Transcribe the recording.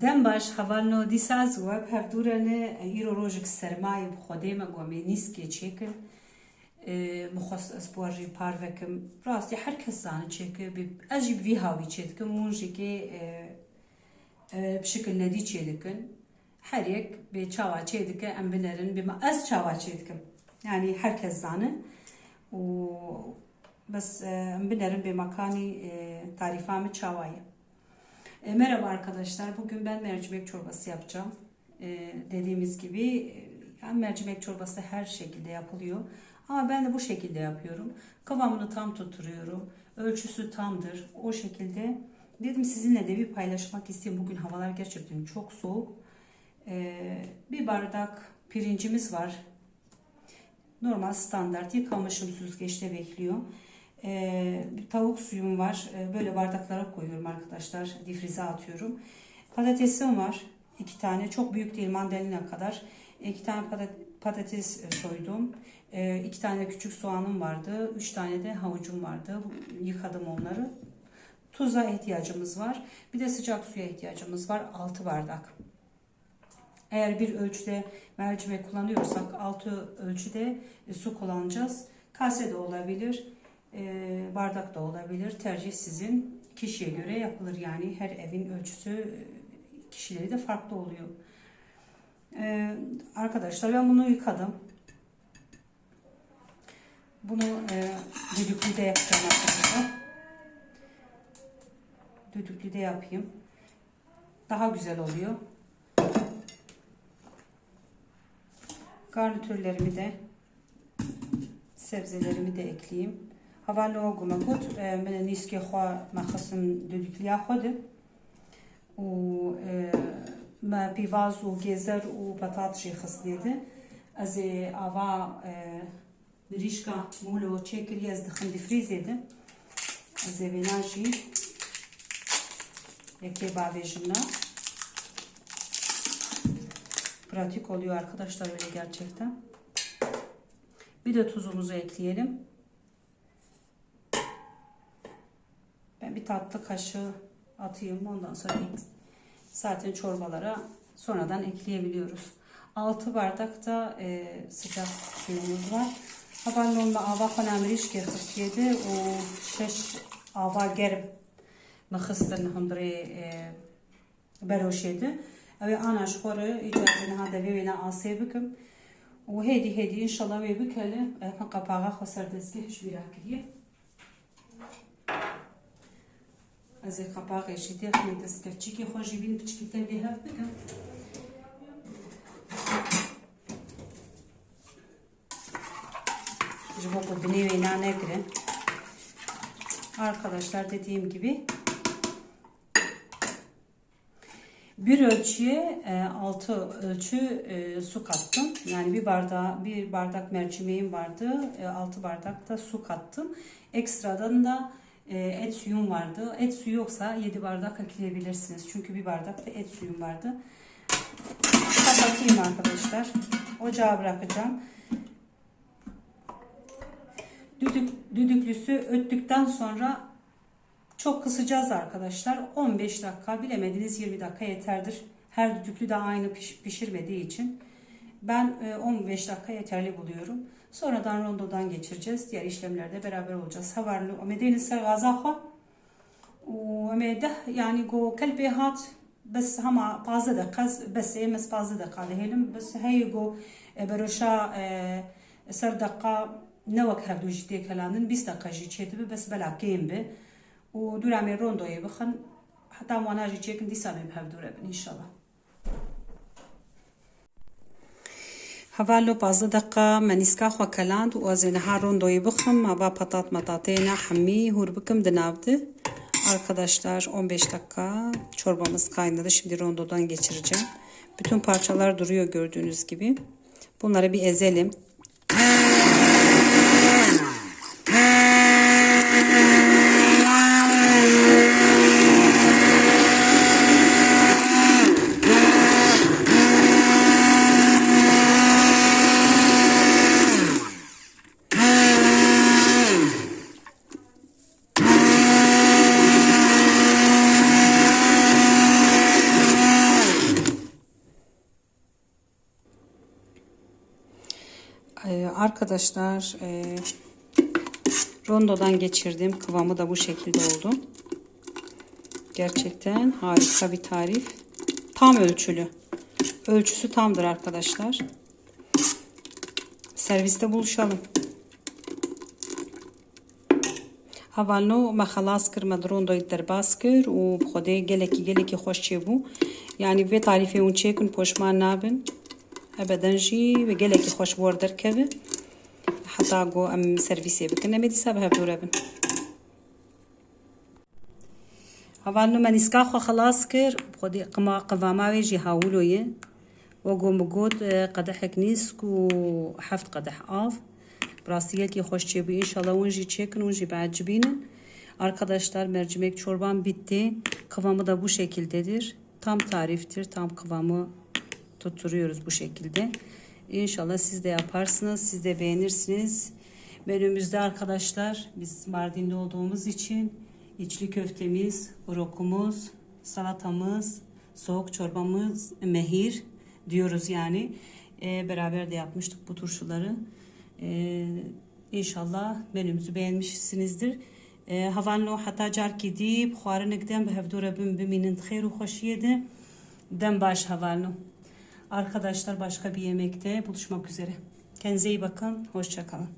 دم باش حوالنو دیساز و هفدورنه ایرو روژک سرمایه بخوده ما گومی نیست که چیکن مخص اسپواجی پاروکم راستی هر کس زانه چیکه اجیب وی هاوی چیکم مونجی که بشکل ندی چیکن her yek bir çava çeydike em binerin bir az çava çeydikim. Yani herkes zanı. و بس em binerin bir makani tarifamı çavayı. e, merhaba arkadaşlar. Bugün ben mercimek çorbası yapacağım. E, dediğimiz gibi e, yani mercimek çorbası her şekilde yapılıyor. Ama ben de bu şekilde yapıyorum. Kıvamını tam tutturuyorum. Ölçüsü tamdır. O şekilde dedim sizinle de bir paylaşmak istiyorum. Bugün havalar gerçekten çok soğuk. E, bir bardak pirincimiz var. Normal standart yıkamışım süzgeçte bekliyor. Bir tavuk suyum var. Ee, böyle bardaklara koyuyorum arkadaşlar. Difrize atıyorum. Patatesim var. iki tane. Çok büyük değil mandalina kadar. İki tane patates e, soydum. Ee, iki tane küçük soğanım vardı. Üç tane de havucum vardı. Yıkadım onları. Tuza ihtiyacımız var. Bir de sıcak suya ihtiyacımız var. 6 bardak. Eğer bir ölçüde mercimek kullanıyorsak 6 ölçüde e, su kullanacağız. Kase de olabilir e, bardak da olabilir. Tercih sizin. Kişiye göre yapılır yani. Her evin ölçüsü e, kişileri de farklı oluyor. E, arkadaşlar ben bunu yıkadım. Bunu e, düdüklüde yapacağım arkadaşlar. Düdüklüde yapayım. Daha güzel oluyor. Garnitürlerimi de sebzelerimi de ekleyeyim. حوالا گمکوت من نیست که خواه مخصم دودیکلیا خوده و ما پیواز و گزر و پتاتشی خسنیده از آوا بریشکا مولو چکلی از دخم دیفریزیده از بیناجی yeke bağvejimle. Pratik oluyor arkadaşlar öyle gerçekten. Bir de tuzumuzu ekleyelim. bir tatlı kaşığı atayım. Ondan sonra zaten çorbalara sonradan ekleyebiliyoruz. 6 bardak da e, sıcak suyumuz var. Havan ava خونم ریش که خسیده و شش آوا گرم مخستن هندری بروشیده اوی آنش خوره اجازه نه دوی وینا آسیب بکم و هیدی هیدی انشالله وی بکله قپاقه خسر دستی هش بیره کریه از قپاقێکی دێخنی دەستکەچێکی خۆشی بین بچکیتە لێ هەف بکەم ji bo ku binê wê nanekirin arkadaşlar dediğim gibi bir ölçüye e, altı ölçü e, su kattım. Yani bir bardağı bir bardak mercimeğim vardı. E, altı bardak da su kattım. Ekstradan da e, et suyum vardı. Et suyu yoksa 7 bardak ekleyebilirsiniz. Çünkü bir bardak da et suyum vardı. Kapatayım arkadaşlar. Ocağa bırakacağım. Düdük, düdüklüsü öttükten sonra çok kısacağız arkadaşlar. 15 dakika bilemediniz 20 dakika yeterdir. Her düdüklü de aynı piş, pişirmediği için. Ben 15 e, dakika yeterli buluyorum. Sonradan rondodan geçireceğiz. Diğer işlemlerde beraber olacağız. Havarlı omedeni ser gazaha ومده يعني جو كلبي هات بس هما بازة دقز بس ايه مس بازة دقة لهلم بس هي جو بروشا سر دقة نوك هفدو جدي كلانن بيس دقة جي تشيتبه بس بلا كيم به ودور عمي روندو يبخن حتى وانا جي تشيكن دي سامي بهفدو ربن ان شاء الله حوالو بازده دقه منیسکا خو کلاند و از اینها روندوی بخم ما با patat matatena hammi hur bıkım dınavdı. Arkadaşlar 15 dakika çorbamız kaynadı. Şimdi rondodan geçireceğim. Bütün parçalar duruyor gördüğünüz gibi. Bunları bir ezelim. Arkadaşlar e, rondodan geçirdim. Kıvamı da bu şekilde oldu. Gerçekten harika bir tarif. Tam ölçülü. Ölçüsü tamdır arkadaşlar. Serviste buluşalım. Xalas kir me rondoyê derbas kir û bi xwedê gelekî gelekî xweş çêbû. Yani vê tarîfê hûn çêkin poşman nabin. Ebeden jî ve gelekî xweş war derkeve. Heta got em servîsê bikin em ê dîsa bi hev dûr bin. Havalno me nîska xwe xelas kir bi xwedê qima qivama wê jî hawilo ye. وەگۆ مگوت قەدەحێک نیست و هەفت قەدەح av. Brasiyelki hoş çebi inşallah unji çekin unji beğenibinin. Arkadaşlar mercimek çorban bitti. Kıvamı da bu şekildedir. Tam tariftir. Tam kıvamı tutturuyoruz bu şekilde. İnşallah siz de yaparsınız. Siz de beğenirsiniz. Menümüzde arkadaşlar biz Mardin'de olduğumuz için içli köftemiz, rokumuz, salatamız, soğuk çorbamız, mehir diyoruz yani. Ee, beraber de yapmıştık bu turşuları. Ee, inşallah menümüzü beğenmişsinizdir. Car gidip xwarinê dem bi hevdora bin biminin xêr û xweşiyê de dem baş havanlo. Arkadaşlar başka bir yemekte buluşmak üzere. Kendinize iyi bakın. Hoşça kalın.